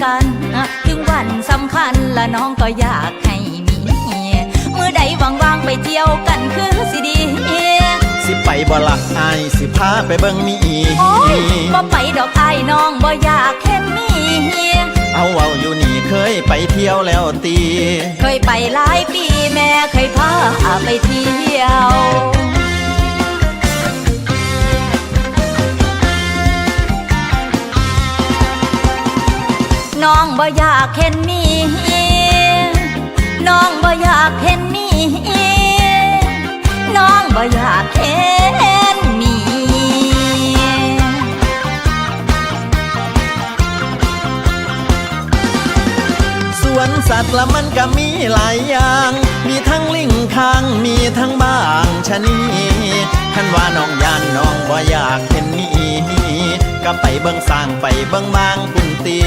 กกัน ถึงวันสำคัญละน้องก็อยากให้มีเมื่อใดว่างๆไปเที่ยวกันคือสิดี สิไปบ่ลักอายสิพาไปเบิ่งมีโอ้ยบ่ไปดอกไอ้ายน้องบ่อยากเห็นมีเอาเอาอยู่นี่เคยไปเที่ยวแล้วตี เคยไปหลายปีแม่เคยพาไปเที่ยว น้องบ่อยากเห็นมี น้องบ่อยากเห็นมี น้องบ่อยากเห็นมี สวนสัตว์ละมันก็มีหลายอย่าง มีทั้งลิงคางมีทั้งบางชะนีท่านว่าน้องยานน้องบ่อยากเห็นนี่ก็ไปเบิ่งสร้างไปเบิ่งบางปุ่นตี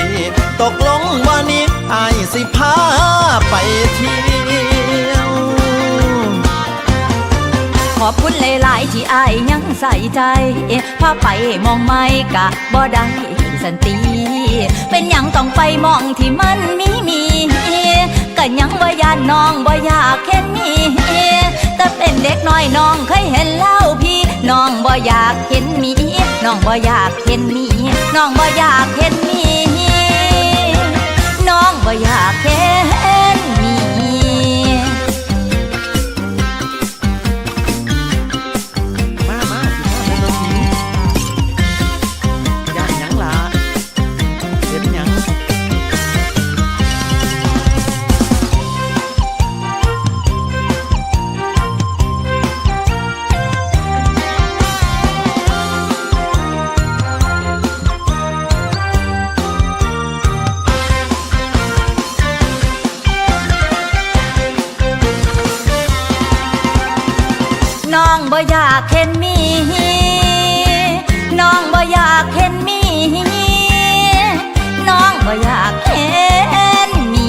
ตกลงว่านี้อายสิพาไปเที่ยว ขอบคุณหลายๆ ที่อายยังใส่ใจ พาไปมองไม่กะบ่ได้สันติ เป็นหยังต้องไปมองที่มันมีมีก็ยังบ่ยานน้องบ่อยากเห็นมีแต่เป็นเด็กน้อยน้องเคยเห็นแล้วพี่ น้องบ่อยากเห็นมี น้องบ่อยากเห็นมี น้องบ่อยากเห็น องบ่อยากเห็นมี น้องบ่อยากเห็นมี น้องบ่อยากเห็นมี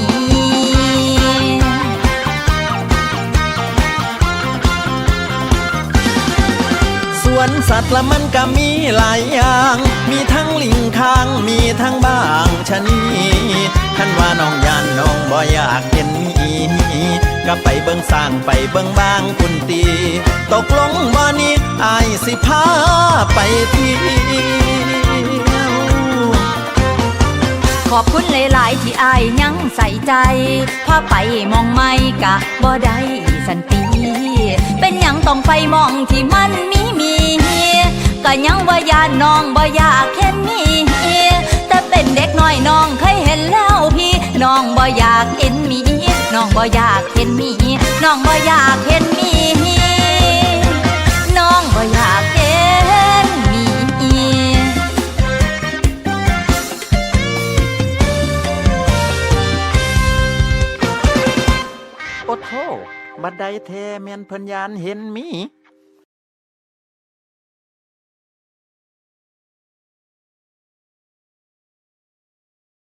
สวนสัตว์ละมันก็มีหลายอย่าง มีทั้งลิงคาง มีทั้งบางชนี ท่านว่าน้องยานน้องบ่อยากเห็นมีก็ไปเบิ่งสร้างไปเบิ่งบางคุณตี ตกลงบ่นี้อายสิพาไปที่ขอบคุณหลาย ๆ ที่อายยังใส่ใจพาไปมองไม่กะบ่ได้สันติ เป็นยังต้องไปมองที่มันมีมีก็ยังบ่ยานน้องบ่อยากเห็นมีแต่เป็นเด็กน้อยน้องเคยเห็นแล้ว บ่อยากเห็นมีน้องบ่อยากเห็นมีน้องบ่อยากเห็นมีน้องบ่อยากเห็นมีโอ้โทบัดใดแท้แม่นเพิ่นยานเห็นมี